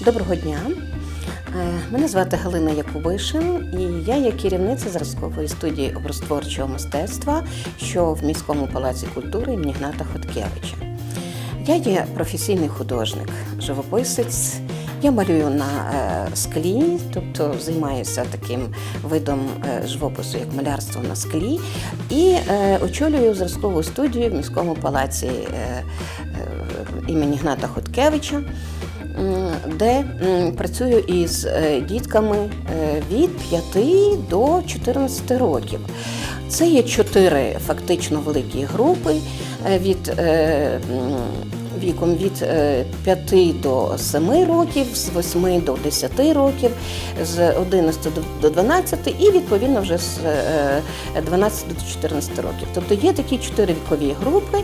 Доброго дня. Е, Мене звати Галина Якубишин, і я є керівниця зразкової студії образотворчого мистецтва, що в міському палаці культури імені Гната Хоткевича. Я є професійний художник, живописець. Я малюю на е, склі, тобто займаюся таким видом е, живопису, як малярство на склі, і очолюю зразкову студію в міському палаці імені Гната Хоткевича де працюю із е, дітками е, від 5 до 14 років. Це є чотири фактично великі групи е, від віком від е, 5 до 7 років, з 8 до 10 років, з 11 до- до 12 і відповідно вже з е, 12 до 14 років. Тобто є такі чотири вікові групи.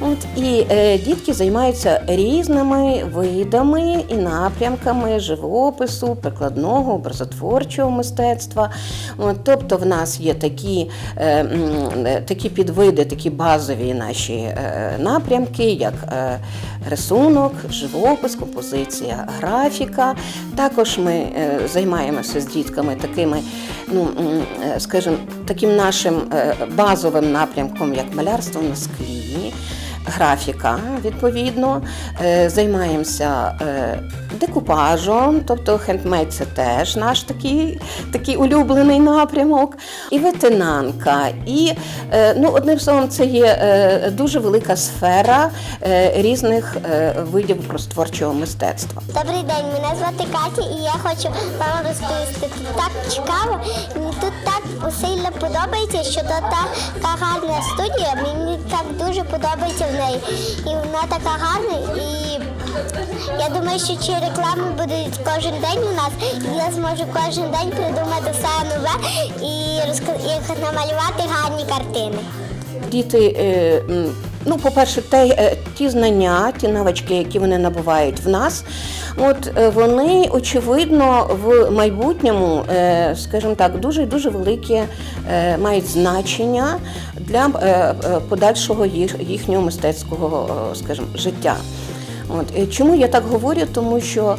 От, і е, дітки займаються різними видами і напрямками живопису, прикладного, образотворчого мистецтва. От, тобто в нас є такі, е, е, такі підвиди, такі базові наші е, напрямки, як е, рисунок, живопис, композиція, графіка. Також ми е, займаємося з дітками такими, ну, е, скажімо, таким нашим е, базовим напрямком, як малярство на склі графіка, відповідно. Е, Займаємося е, декупажем, тобто хендмейд це теж наш такий, такий улюблений напрямок, і ветенанка. І е, ну, одним словом, це є дуже велика сфера різних видів простворчого мистецтва. Добрий день, мене звати Катя, і я хочу вам розповісти. Тут так цікаво, мені тут так сильно подобається, що тут така гарна студія. Мені так дуже подобається неї. І вона така гарна. І я думаю, що ці реклами будуть кожен день у нас. І я зможу кожен день придумати все нове і намалювати гарні картини. Діти, е, ну, по-перше, те, е, ті знання, ті навички, які вони набувають в нас, от е, вони очевидно в майбутньому, е, скажімо так, дуже дуже велике е, мають значення для подальшого їхнього мистецького, скажімо, життя. От чому я так говорю? Тому що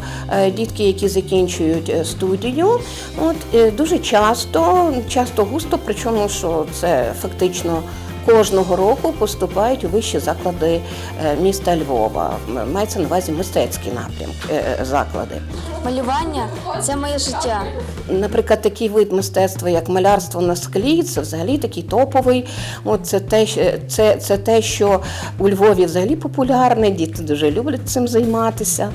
дітки, які закінчують студію, от дуже часто, часто густо, причому що це фактично. Кожного року поступають у вищі заклади е, міста Львова. Мається на увазі мистецькі напрям е, заклади. Малювання це моє життя. Наприклад, такий вид мистецтва, як малярство на склі, це взагалі такий топовий. От це те, це, це те, що у Львові взагалі популярне, діти дуже люблять цим займатися.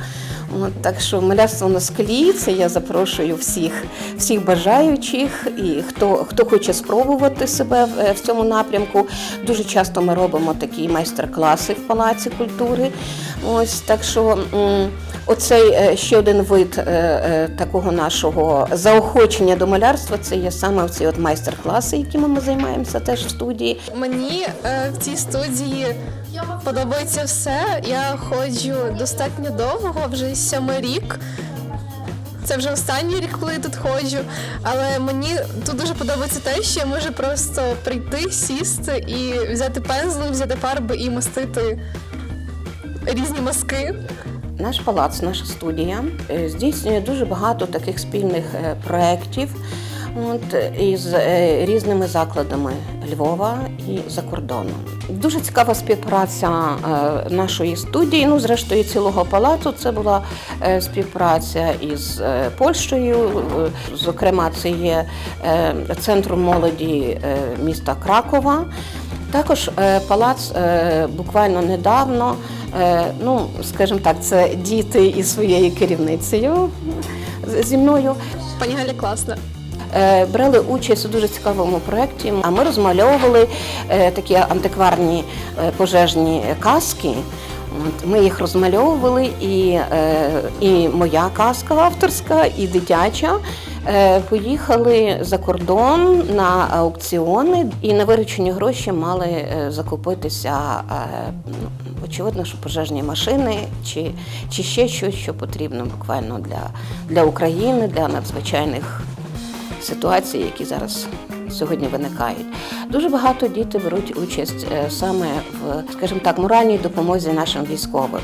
От, так що малярство на склі, це я запрошую всіх, всіх бажаючих і хто, хто хоче спробувати себе в, е, в цьому напрямку. Дуже часто ми робимо такі майстер-класи в Палаці культури. Ось так що. Оцей е, ще один вид е, е, такого нашого заохочення до малярства це є саме ці от майстер-класи, якими ми займаємося теж в студії. Мені в цій студії подобається все. Я ходжу достатньо довго, вже сьомий рік. Це вже останній рік, коли я тут ходжу. Але мені тут дуже подобається те, що я можу просто прийти, сісти і взяти пензли, взяти фарби і мастити різні маски. Наш палац, наша студія е, здійснює дуже багато таких спільних е, проєктів от, із е, різними закладами Львова і за кордоном. Дуже цікава співпраця нашої студії. Ну, зрештою, цілого палацу. Це була співпраця із Польщею. Зокрема, це є центром молоді міста Кракова. Також е, палац е, буквально недавно, е, ну скажімо так, це діти із своєю керівницею зі мною. Пані Галя класна. Брали участь у дуже цікавому проєкті, а ми розмальовували такі антикварні пожежні каски. От, Ми їх розмальовували, і, е, і моя казка авторська, і дитяча. Е, Поїхали за кордон на аукціони і на виручені гроші мали е, закупитися, ну, очевидно, що пожежні машини чи, чи ще щось, що потрібно буквально для, для України, для надзвичайних ситуацій, які зараз сьогодні виникають. Дуже багато діти беруть участь е, саме в, скажімо так, моральній допомозі нашим військовим.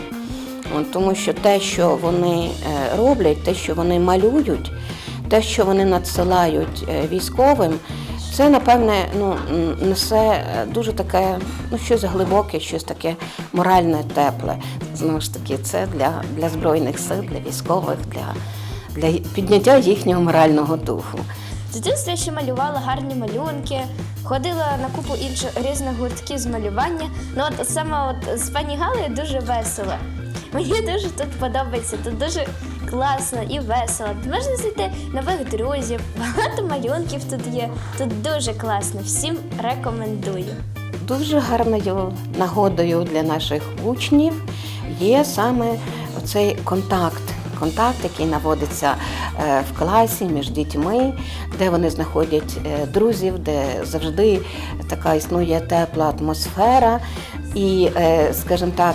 Тому що те, що вони е, роблять, те, що вони малюють, те, що вони надсилають е, військовим, це, напевне, ну, несе дуже таке, ну, щось глибоке, щось таке моральне, тепле. Знову ж таки, це для, для Збройних сил, для військових, для, для підняття їхнього морального духу. В дитинстві ще малювала гарні малюнки, ходила на купу інших різних гуртків з малювання. Ну от саме от з пані Галею дуже весело. Мені дуже тут подобається, тут дуже класно і весело. Можна знайти нових друзів, багато малюнків тут є. Тут дуже класно. Всім рекомендую. Дуже гарною нагодою для наших учнів є саме цей контакт. Контакт, який наводиться е, в класі між дітьми, де вони знаходять е, друзів, де завжди така існує тепла атмосфера і, е, скажімо так,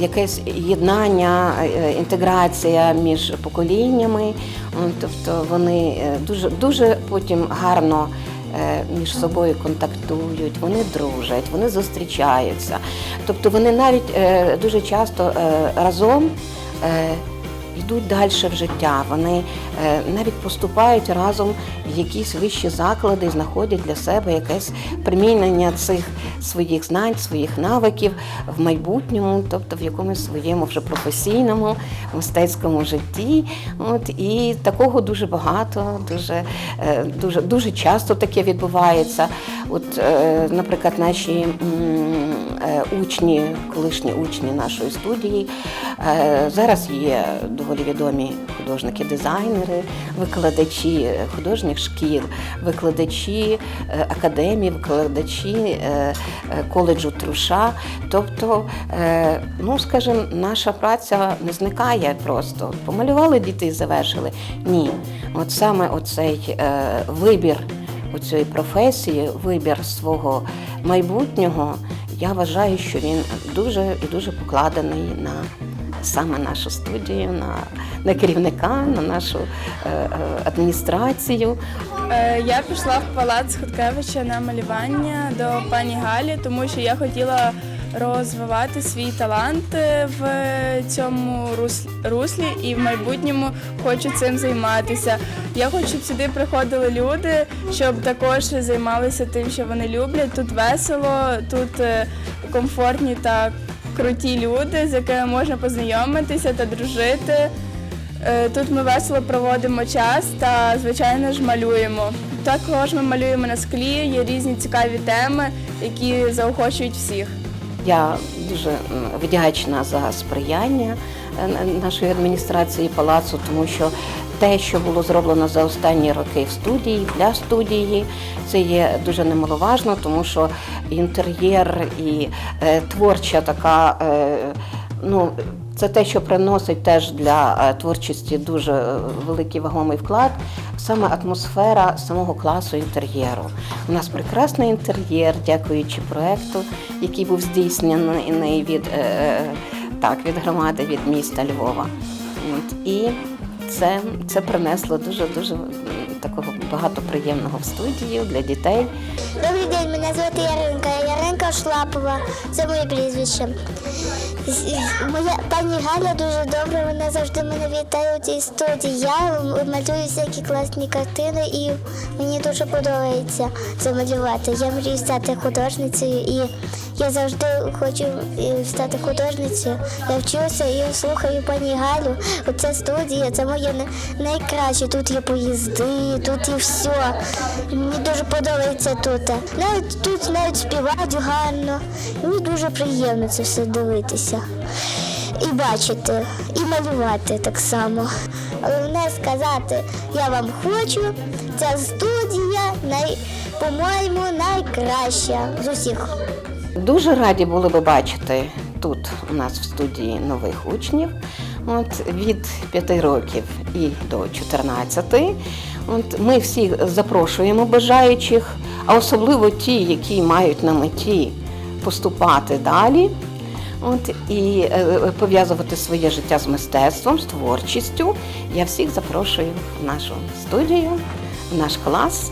якесь єднання, інтеграція між поколіннями. Тобто вони дуже, дуже потім гарно між собою контактують, вони дружать, вони зустрічаються. Тобто вони навіть дуже часто разом йдуть далі в життя. Вони е, навіть поступають разом в якісь вищі заклади, знаходять для себе якесь примінення цих своїх знань, своїх навиків в майбутньому, тобто в якомусь своєму вже професійному мистецькому житті. От і такого дуже багато, дуже, е, дуже, дуже часто таке відбувається. От, е, наприклад, наші учні, колишні учні нашої студії, е, зараз є доволі відомі художники-дизайнери, викладачі е, художніх шкіл, викладачі е, академії, викладачі е, е, коледжу Труша. Тобто, е, ну скажімо, наша праця не зникає просто. Помалювали діти і завершили. Ні, от саме оцей е, вибір у цієї професії, вибір свого майбутнього, я вважаю, що він дуже і дуже покладений на саме нашу студію, на, на керівника, на нашу е, е, адміністрацію. Е, Я пішла в палац Хоткевича на малювання до пані Галі, тому що я хотіла розвивати свій талант в цьому рус- руслі і в майбутньому хочу цим займатися. Я хочу, щоб сюди приходили люди, щоб також займалися тим, що вони люблять. Тут весело, тут е, комфортні та круті люди, з якими можна познайомитися та дружити. Е, Тут ми весело проводимо час та, звичайно ж, малюємо. Також ми малюємо на склі, є різні цікаві теми, які заохочують всіх. Я дуже вдячна за сприяння е, нашої адміністрації палацу, тому що те, що було зроблено за останні роки в студії для студії, це є дуже немаловажно, тому що інтер'єр і е, творча така. Е, ну, це те, що приносить теж для е, творчості дуже е, великий вагомий вклад, саме атмосфера самого класу інтер'єру. У нас прекрасний інтер'єр, дякуючи проекту, який був здійснений від, е, так, від громади, від міста Львова. І це, це принесло дуже дуже такого багато приємного в студію для дітей. Добрий день, мене звати Яринка. Яринка Шлапова. Це моє прізвище. Моя пані Галя дуже добра, вона завжди мене вітає у цій студії. Я малюю всякі класні картини і мені дуже подобається це малювати. Я мрію стати художницею і я завжди хочу е, стати художницею. Я вчуся і слухаю пані Галю. Оця студія, це моє найкраще. Тут є поїзди, тут є все. Мені дуже подобається тут. Навіть тут навіть співають гарно. Мені дуже приємно це все дивитися. І бачити, і малювати так само. Головне сказати, я вам хочу, ця студія най, по-моєму найкраща з усіх. Дуже раді були би бачити тут у нас в студії нових учнів от, від 5 років і до 14. От, ми всіх запрошуємо бажаючих, а особливо ті, які мають на меті поступати далі. От, і е, пов'язувати своє життя з мистецтвом, з творчістю. Я всіх запрошую в нашу студію, в наш клас.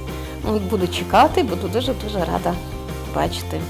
Буду чекати, буду дуже дуже рада бачити